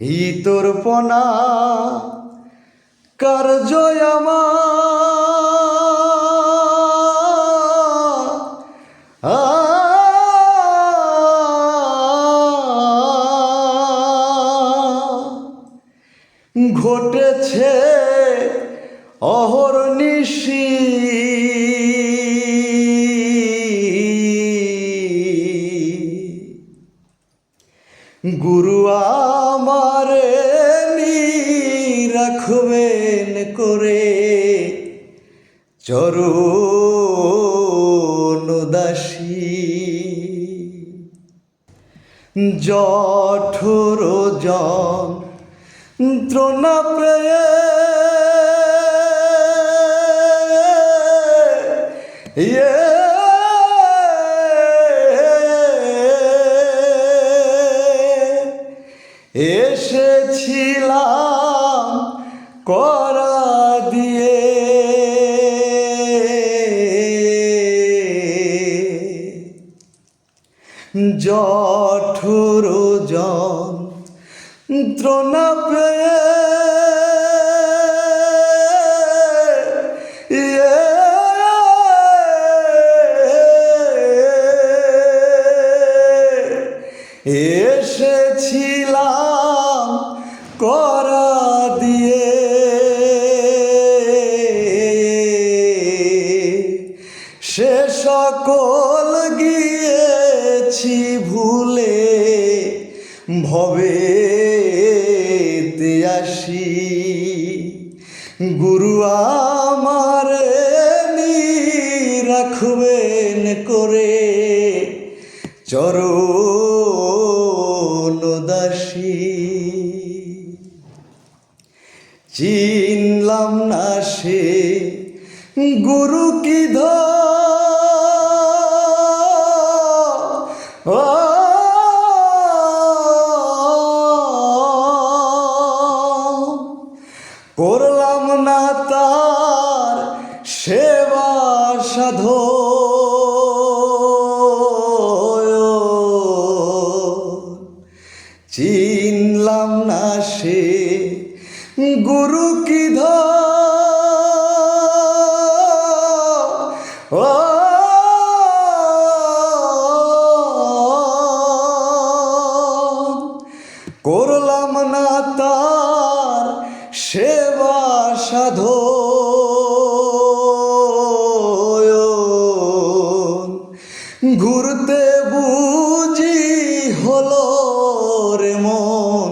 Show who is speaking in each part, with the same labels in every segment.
Speaker 1: ইতর পনা আমার। ঘটেছে অহর্নিশি। গুরু চরণ দাসী। জঠোর জন ত্রণা প্রে এসেছিলাম করা দিয়ে। জঠোর জন ত্রণা প্রে এসেছিলাম করা দিয়ে। সে সকল গিয়েছি ভুলে ভবে আসি। গুরু আমার রাখবেন করে, চরণ দাসী। চিনলাম না সে গুরু কি করলাম না তার সেবা সাধো। চিনলাম না সে গুরু কি ধ করলাম না তার সেবা সাধো। ঘুরতে বুঝি হলো রে মন,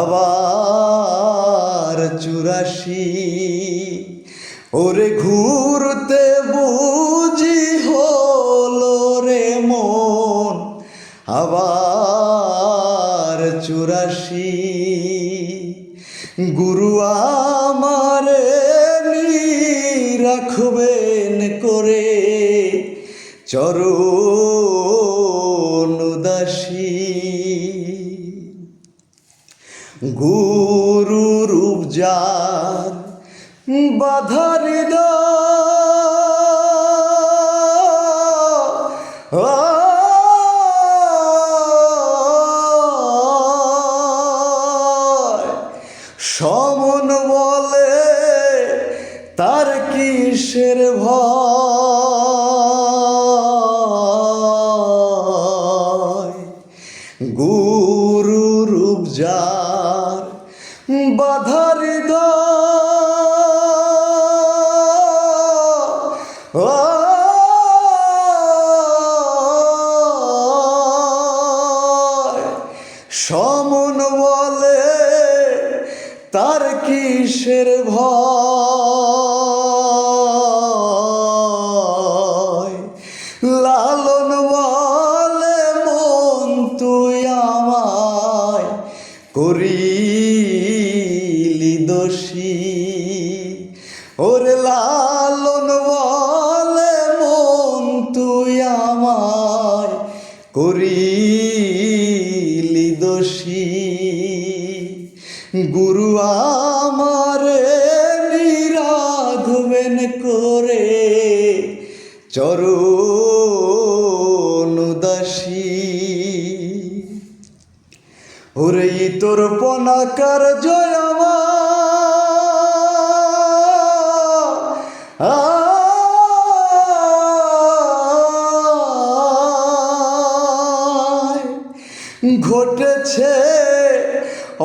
Speaker 1: আবার চুরাশি। ওরে ঘুরতে বুঝি গুরু আমারে রাখবেন করে চরণ গুরু রূপ যার বাধার সমন তার কিসের ভয়। গুরু রূপ যার বাধার সমন বলে তার কিসের ভয়। ওরে লালন বলে মন তুই আমায় করিলি দোষী। গুরু আমারে নিরাধবেন করে চরণ ওরে তোর পনাকার জয় ঘটেছে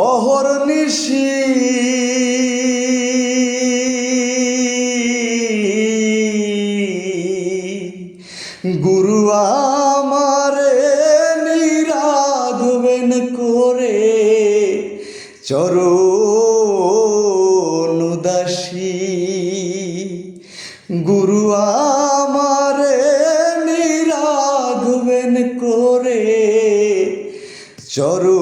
Speaker 1: অহর্নিশি গুরু আমারে নিরাধবেন করে চরণ চরু